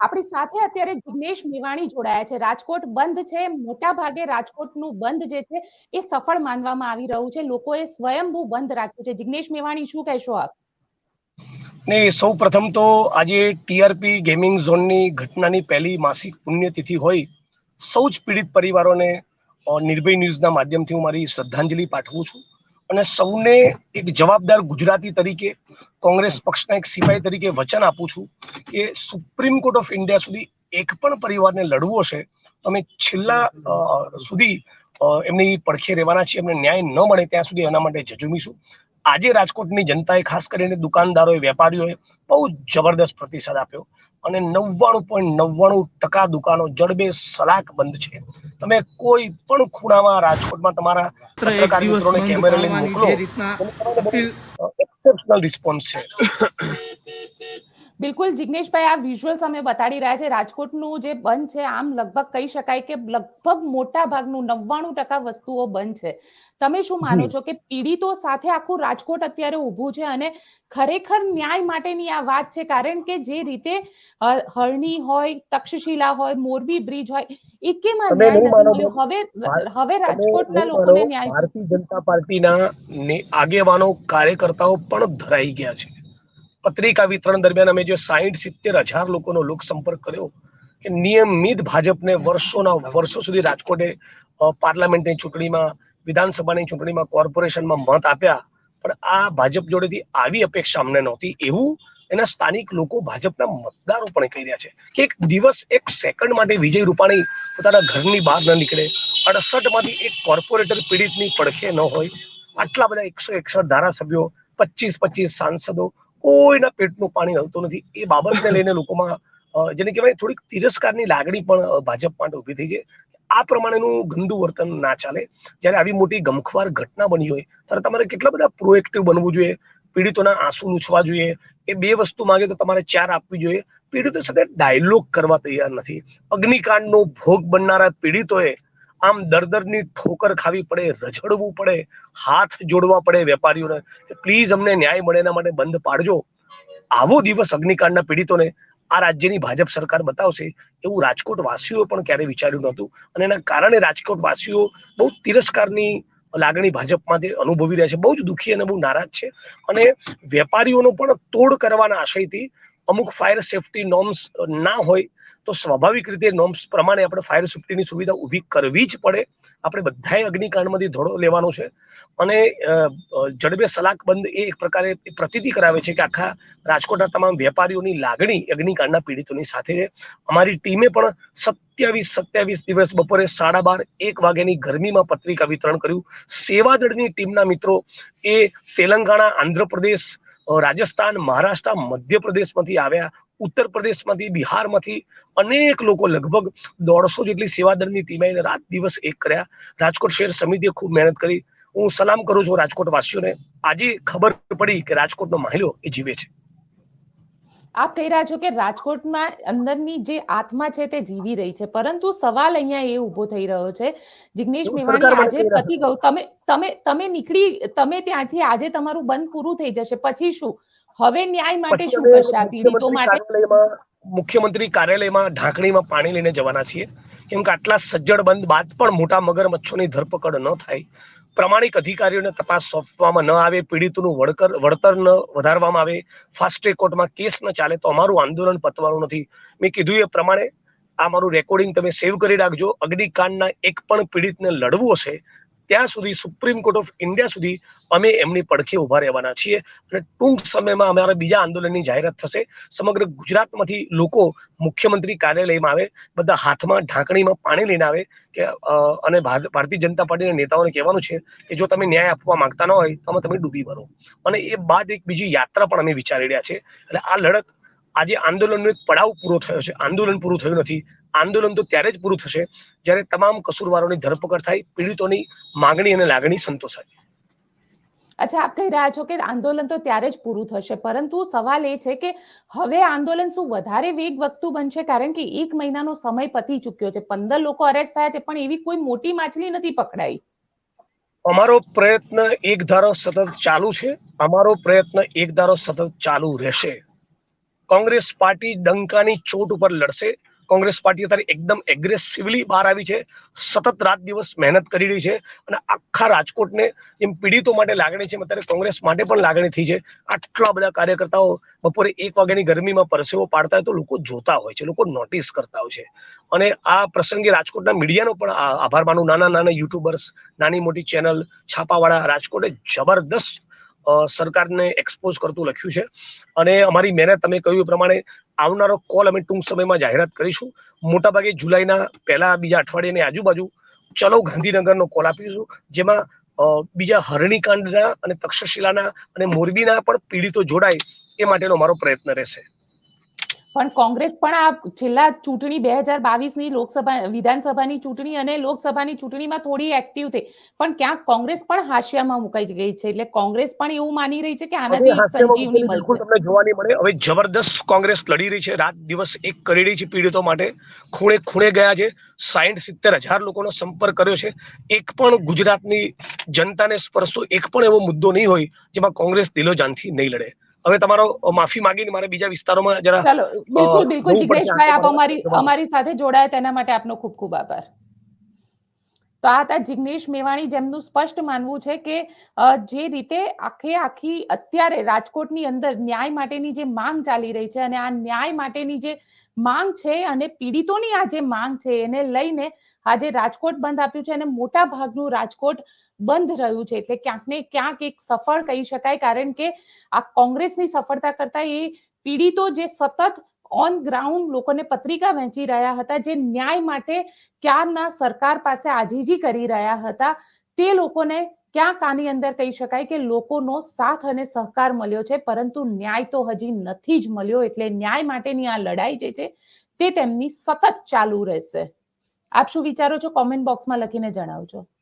આપણી સાથે અત્યારે જિગ્નેશ મેવાણી જોડાયા છે. રાજકોટ બંધ છે. મોટા ભાગે રાજકોટનું બંધ જે છે એ સફળ માનવામાં આવી રહ્યું છે. લોકોએ સ્વયંભૂ બંધ રાખ્યું છે. જિગ્નેશ મેવાણી, શું કહેશો આપ? ને સૌ પ્રથમ તો આજે ટીઆરપી ગેમિંગ ઝોનની ઘટનાની પહેલી માસિક પુણ્યતિથિ હોય સૌ જ પીડિત પરિવારોને નિર્ભય ન્યૂઝના માધ્યમથી હું મારી શ્રદ્ધાંજલિ પાઠવું છું. અને સૌને એક જવાબદાર ગુજરાતી તરીકે કોંગ્રેસ પક્ષના એક સિપાહી તરીકે વચન આપું છું કે સુપ્રીમ કોર્ટ ઓફ ઇન્ડિયા સુધી એક પણ પરિવારને લડવો છે, અમે છેલ્લા સુધી એમની પડખે રહેવાના છીએ એમને ન્યાય ન મળે ત્યાં સુધી એના માટે જજુમીશું આજે રાજકોટની જનતાએ ખાસ કરીને દુકાનદારોએ, વેપારીઓએ બહુ જબરદસ્ત પ્રતિસાદ આપ્યો. અને નવ્વાણું પોઈન્ટ નવ્વાણું ટકા દુકાનો જડબે સલાક બંધ છે. તમે કોઈ પણ ખૂણામાં રાજકોટમાં તમારા પત્રકાર મિત્રોને કેમેરા લઈને મોકલો. એક્સેપ્શનલ રિસ્પોન્સ છે. બિલકુલ જિગ્નેશભાઈ આ વિઝ્યુઅલ્સ અમે બતાડી રહ્યા છે. રાજકોટનું જે બંધ છે આમ લગભગ કહી શકાય કે લગભગ મોટા ભાગનું નવ્વાણું ટકા વસ્તુઓ બંધ છે. તમે શું માનો છો કે પીડિતો સાથે આખું રાજકોટ અત્યારે ઊભું છે અને ખરેખર ન્યાય માટેની આ વાત છે? કારણ કે જે રીતે હરણી હોય તક્ષશિલા હોય મોરબી બ્રિજ હોય એકેમાં ન્યાય નથી હવે હવે રાજકોટના લોકોને ન્યાય ભારતીય જનતા પાર્ટીના આગેવાનો કાર્યકર્તાઓ પણ ધરાઈ ગયા છે. પત્રિકા વિતરણ દરમિયાન અમે જે સાહીઠ, સિત્તેર હજાર લોકોનો લોક સંપર્ક કર્યો કે નિયમિત ભાજપને વર્ષોના વર્ષો સુધી રાજકોટે પાર્લામેન્ટની ચૂંટણીમાં, વિધાનસભાની ચૂંટણીમાં, કોર્પોરેશનમાં મત આપ્યા. પણ આ ભાજપ જોડેથી આવી અપેક્ષા અમને નહોતી. એવું એના સ્થાનિક લોકો ભાજપના મતદારો પણ કહી રહ્યા છે કે એક દિવસ, એક સેકન્ડ માટે વિજય રૂપાણી પોતાના ઘરની બહાર ન નીકળે. અડસઠમાંથી એક કોર્પોરેટર પીડિતની પડખે ન હોય. આટલા બધા એકસો એકસઠ ધારાસભ્યો પચીસ પચીસ સાંસદો કોઈના પેટનું પાણી હલતું નથી. એ બાબતને લઈને લોકોમાં જેને કહેવાય થોડીક તિરસ્કારની લાગણી પણ ભાજપ માટે ઊભી થઈ છે. આ પ્રમાણેનું ગંદુ વર્તન ના ચાલે. જ્યારે આવી મોટી ગમખવાર ઘટના બની હોય, ત્યારે તમારે કેટલા બધા પ્રોએક્ટિવ બનવું જોઈએ? પીડિતોના આંસુ લૂછવા જોઈએ. એ બે વસ્તુ માંગે તો તમારે ચાર આપવી જોઈએ. પીડિતો સાથે ડાયલોગ કરવા તૈયાર નથી. અગ્નિકાંડનો ભોગ બનનારા પીડિતોએ આમ દરદરની ઠોકર ખાવી પડે રઝડવું પડે, હાથ જોડવા પડે વેપારીઓને પ્લીઝ અમને ન્યાય મળે એના માટે બંધ પાડજો. આવો દિવસ અગ્નિકાંડના પીડિતોને આ રાજ્યની ભાજપ સરકાર બતાવશે એવું રાજકોટ વાસીઓ પણ ક્યારે વિચાર્યું નહોતું. અને એના કારણે રાજકોટ વાસીઓ બહુ તિરસ્કારની લાગણી ભાજપમાંથી અનુભવી રહ્યા છે. બહુ જ દુઃખી અને બહુ નારાજ છે. અને વેપારીઓનો પણ તોડ કરવાના આશયથી અમુક ફાયર સેફટી નોર્મ્સ ના હોય તો સ્વાભાવિક રીતે નોમ્સ પ્રમાણે આપણે ફાયર સેફ્ટીની સુવિધા ઊભી કરવી જ પડે. આપણે બધાએ અગ્નિકાંડમાંથી ધોળો લેવાનો છે. અને જડબે સલાક બંધ એ એક પ્રકારે પ્રતિતિ કરાવે છે કે આખા રાજકોટના તમામ વેપારીઓની લાગણી અગ્નિકાંડના પીડિતોની સાથે છે. અમારી ટીમે પણ સત્યાવીસ સત્યાવીસ દિવસ બપોરે સાડા બાર, એક વાગ્યાની ગરમીમાં પત્રિકા વિતરણ કર્યું. સેવાદળની ટીમના મિત્રો એ તેલંગાણા, આંધ્રપ્રદેશ રાજસ્થાન, મહારાષ્ટ્ર, મધ્યપ્રદેશમાંથી આવ્યા. ઉત્તર પ્રદેશમાંથી, બિહારમાંથી અનેક લોકો લગભગ દોઢસો જેટલી સેવાદળની ટીમે રાત દિવસ એક કર્યા. રાજકોટ શહેર સમિતિએ ખૂબ મહેનત કરી. હું સલામ કરું છું રાજકોટ વાસીઓને આજે ખબર પડી કે રાજકોટનો માહિલો એ જીવે છે. આપ કહી રહ્યા છો કે રાજકોટમાં અંદરની જે આત્મા છે તે જીવી રહી છે પરંતુ સવાલ અહીંયા એ ઊભો થઈ રહ્યો છે. જિગ્નેશ મેવાણી આજે પતિ ગયું તમે તમે તમે નીકળી તમે ત્યાંથી આજે તમારું બંધ પૂરું થઈ જશે. પછી શું? હવે ન્યાય માટે શું કરશે આ પીડિતો માટે? મુખ્યમંત્રી કાર્યાલયમાં ઢાંકણીમાં પાણી લઈને જવાના છીએ. કેમ કે આટલા સજ્જડ બંધ બાદ પણ મોટા મગરમચ્છોની ધરપકડ ન થાય. પ્રમાણિક અધિકારીઓને તપાસ સોંપવામાં ન આવે, પીડિતનું વળકર વળતર ન વધારવામાં આવે ફાસ્ટ ટ્રેક કોર્ટમાં કેસ ન ચાલે તો અમારું આંદોલન પતવાનું નથી. મેં કીધું એ પ્રમાણે આ મારું રેકોર્ડિંગ તમે સેવ કરી રાખજો. અગ્નિકાંડના એક પણ પીડિતને લડવું હશે ત્યાં સુધી સુપ્રીમ કોર્ટ ઓફ ઇન્ડિયા સુધી અમે એમની પડખે ઊભા રહેવાના છીએ અને ટૂંક સમયમાં અમારા બીજા આંદોલનની જાહેરાત થશે. સમગ્ર ગુજરાતમાંથી લોકો મુખ્યમંત્રી કાર્યાલયમાં આવે, બધા હાથમાં ઢાંકણીમાં પાણી લઈને આવે કે અને ભારતીય જનતા પાર્ટીના નેતાઓને કહેવાનું છે કે જો તમે ન્યાય આપવા માંગતા ન હોય તો અમે તમે ડૂબી ભરો અને એ બાદ એક બીજી યાત્રા પણ અમે વિચારી રહ્યા છે એટલે આ લડત આજે આંદોલનનો એક પડાવ પૂરો થયો છે. આંદોલન પૂરું થયું નથી. આંદોલન તો ત્યારે જ પૂરું થશે જ્યારે તમામ કસૂરવારોની ધરપકડ થાય પીડિતોની માંગણી અને લાગણી સંતોષાય. અચ્છા આપ કહી રહ્યા છો કે આંદોલન તો ત્યારે જ પૂરું થશે પરંતુ સવાલ એ છે કે હવે આંદોલન શું વધારે વેગ વધતું બનશે? કારણ કે એક મહિનાનો સમય પતી ચુક્યો છે. પંદર લોકો અરેસ્ટ થયા છે પણ એવી કોઈ મોટી માછલી નથી પકડાઈ. અમારો પ્રયત્ન એક ધારો સતત ચાલુ છે. અમારો પ્રયત્ન એક ધારો સતત ચાલુ રહેશે. કોંગ્રેસ પાર્ટી ડંકાની ચોટ ઉપર લડશે. કોંગ્રેસ પાર્ટી અત્યારે એકદમ એગ્રેસિવલી બહાર આવી છે. સતત રાત દિવસ મહેનત કરી રહી છે અને આખા રાજકોટને જેમ પીડિતો માટે લાગણી છે અત્યારે કોંગ્રેસ માટે પણ લાગણી થઈ છે. આટલા બધા કાર્યકર્તાઓ બપોરે એક વાગ્યાની ગરમીમાં પરસેવો પાડતા હોય તો લોકો જોતા હોય છે, લોકો નોટિસ કરતા હોય છે. અને આ પ્રસંગે રાજકોટના મીડિયાનો પણ આભાર માનું. નાના નાના યુટ્યુબર્સ નાની મોટી ચેનલ છાપાવાળા રાજકોટે જબરદસ્ત સરકારને એક્સપોઝ કરતું લખ્યું છે. અને અમારી મહેનત તમે કહ્યું એ પ્રમાણે આવનારો કોલ અમે ટૂંક સમયમાં જાહેરાત કરીશું. મોટાભાગે જુલાઈના પહેલા, બીજા અઠવાડિયાની આજુબાજુ ચલો ગાંધીનગરનો કોલ આપીશું, જેમાં બીજા હરણીકાંડના અને તક્ષશિલાના અને મોરબીના પણ પીડિતો જોડાય એ માટેનો અમારો પ્રયત્ન રહેશે. પણ કોંગ્રેસ પણ આ છેલ્લા ચૂંટણી બે હજાર બાવીસની લોકસભા વિધાનસભાની ચૂંટણી અને લોકસભાની ચૂંટણીમાં થોડી એક્ટિવ થઈ. પણ ક્યાંક કોંગ્રેસ પણ હાશિયામાં મુકાઈ ગઈ છે. એટલે કોંગ્રેસ પણ એવું માની રહી છે કે આનાથી સંજીવની બિલકુલ મળશે તમને જોવા નહીં મળે. હવે જબરદસ્ત કોંગ્રેસ લડી રહી છે. રાત દિવસ એક કરી રહી છે પીડિતો માટે. ખૂણે ખૂણે ગયા છે. સાઠ સિત્તેર હજાર લોકોનો સંપર્ક કર્યો છે. એક પણ ગુજરાતની જનતાને સ્પર્શતો એક પણ એવો મુદ્દો નહીં હોય જેમાં કોંગ્રેસ દિલોજાનથી નહીં લડે. હવે તમારો માફી માંગીને મારે બીજા વિસ્તારોમાં જરા ચાલો બિલકુલ બિલકુલ જિગ્નેશભાઈ આપ અમારી અમારી સાથે જોડાયા તેના માટે આપનો ખૂબ ખૂબ આભાર. તો આ હતા જિગ્નેશ મેવાણી જેમનું સ્પષ્ટ માનવું છે કે જે રીતે આખે આખી અત્યારે રાજકોટની અંદર ન્યાય માટેની જે માંગ ચાલી રહી છે અને આ ન્યાય માટેની જે માંગ છે અને પીડિતોની આ જે માંગ છે એને લઈને આજે રાજકોટ બંધ આપ્યું છે અને મોટા ભાગનું રાજકોટ બંધ રહ્યું છે. એટલે ક્યાંક ને ક્યાંક એક સફળ કહી શકાય, કારણ કે આ કોંગ્રેસની સફળતા કરતા એ પીડિતો જે સતત ઓન ગ્રાઉન્ડ લોકોને પત્રિકા વહેંચી રહ્યા હતા, જે ન્યાય માટે ક્યારના સરકાર પાસે આજીજી કરી રહ્યા હતા, તે લોકોને ક્યાંક આની અંદર કહી શકાય કે લોકોનો સાથ અને સહકાર મળ્યો છે, પરંતુ ન્યાય તો હજી નથી જ મળ્યો, એટલે ન્યાય માટેની આ લડાઈ જે છે, તે તેમની સતત ચાલુ રહેશે. આપ શું વિચારો છો? કોમેન્ટ બોક્સમાં લખીને જણાવજો.